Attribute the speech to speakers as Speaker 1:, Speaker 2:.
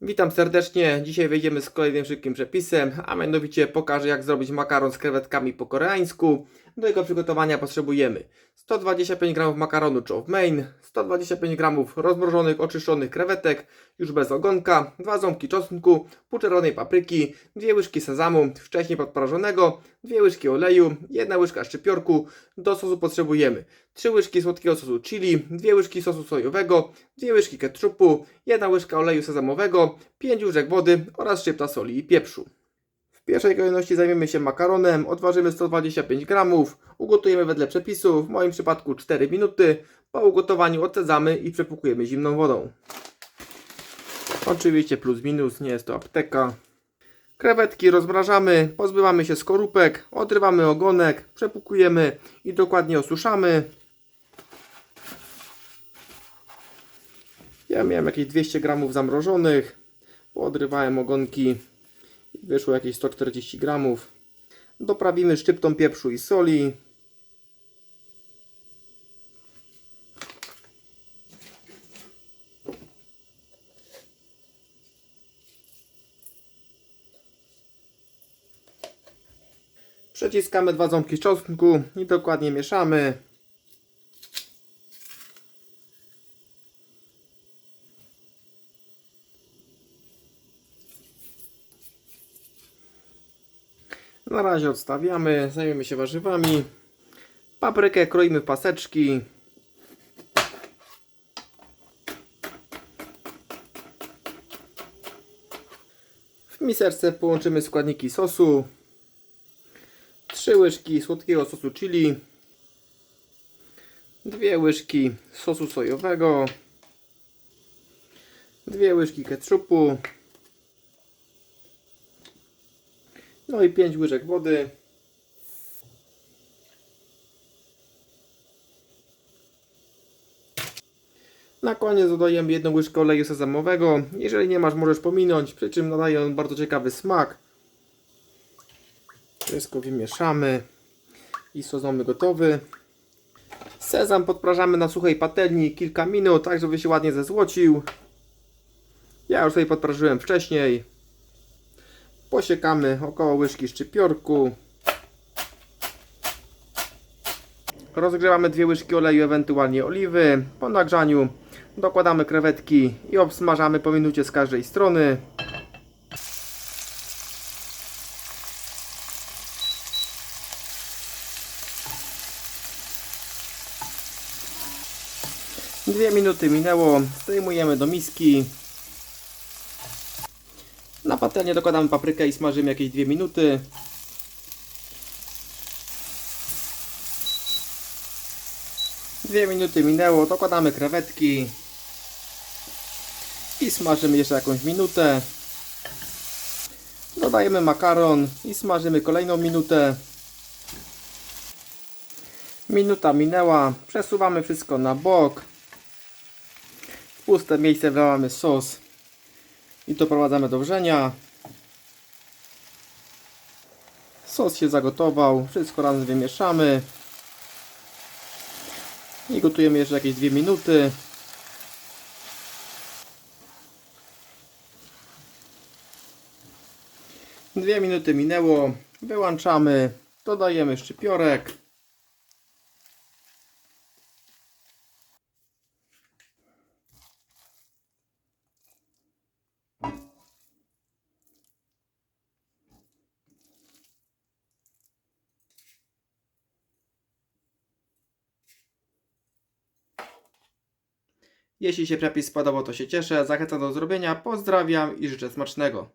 Speaker 1: Witam serdecznie. Dzisiaj wejdziemy z kolejnym szybkim przepisem, a mianowicie pokażę jak zrobić makaron z krewetkami po koreańsku. Do jego przygotowania potrzebujemy 125 g makaronu chow mein, 125 g rozmrożonych, oczyszczonych krewetek, już bez ogonka, 2 ząbki czosnku, pół czerwonej papryki, 2 łyżki sezamu wcześniej podprażonego, 2 łyżki oleju, 1 łyżka szczypiorku. Do sosu potrzebujemy 3 łyżki słodkiego sosu chili, 2 łyżki sosu sojowego, 2 łyżki ketchupu, 1 łyżka oleju sezamowego, 5 łyżek wody oraz szczypta soli i pieprzu. Pierwszej kolejności zajmiemy się makaronem, odważymy 125 gramów, ugotujemy wedle przepisu, w moim przypadku 4 minuty. Po ugotowaniu odcedzamy i przepłukujemy zimną wodą. Oczywiście plus minus, nie jest to apteka. Krewetki rozmrażamy, pozbywamy się skorupek, odrywamy ogonek, przepłukujemy i dokładnie osuszamy. Ja miałem jakieś 200 gramów zamrożonych, poodrywałem ogonki wyszło jakieś 140 gramów. Doprawimy szczyptą pieprzu i soli. Przeciskamy dwa ząbki czosnku i dokładnie mieszamy. Na razie odstawiamy, zajmiemy się warzywami. Paprykę kroimy w paseczki. W miserce połączymy składniki sosu. 3 łyżki słodkiego sosu chili. 2 łyżki sosu sojowego. 2 łyżki ketchupu. No i 5 łyżek wody. Na koniec dodajemy jedną łyżkę oleju sezamowego. Jeżeli nie masz, możesz pominąć, przy czym nadaje on bardzo ciekawy smak. Wszystko wymieszamy i sos mamy gotowy. Sezam podprażamy na suchej patelni kilka minut, tak żeby się ładnie zezłocił. Ja już sobie podprażyłem wcześniej. Posiekamy około łyżki szczypiorku. Rozgrzewamy dwie łyżki oleju, ewentualnie oliwy. Po nagrzaniu dokładamy krewetki i obsmażamy po minucie z każdej strony. Dwie minuty minęło, zdejmujemy do miski. Na patelnię dokładamy paprykę i smażymy jakieś 2 minuty. Dwie minuty minęło, dokładamy krewetki i smażymy jeszcze jakąś minutę. Dodajemy makaron i smażymy kolejną minutę. Minuta minęła, przesuwamy wszystko na bok. W puste miejsce wlewamy sos i doprowadzamy do wrzenia. Sos się zagotował, wszystko razem wymieszamy i gotujemy jeszcze jakieś 2 minuty. Dwie minuty minęło, wyłączamy, dodajemy szczypiorek. Jeśli się przepis spodobał, to się cieszę. Zachęcam do zrobienia. Pozdrawiam i życzę smacznego.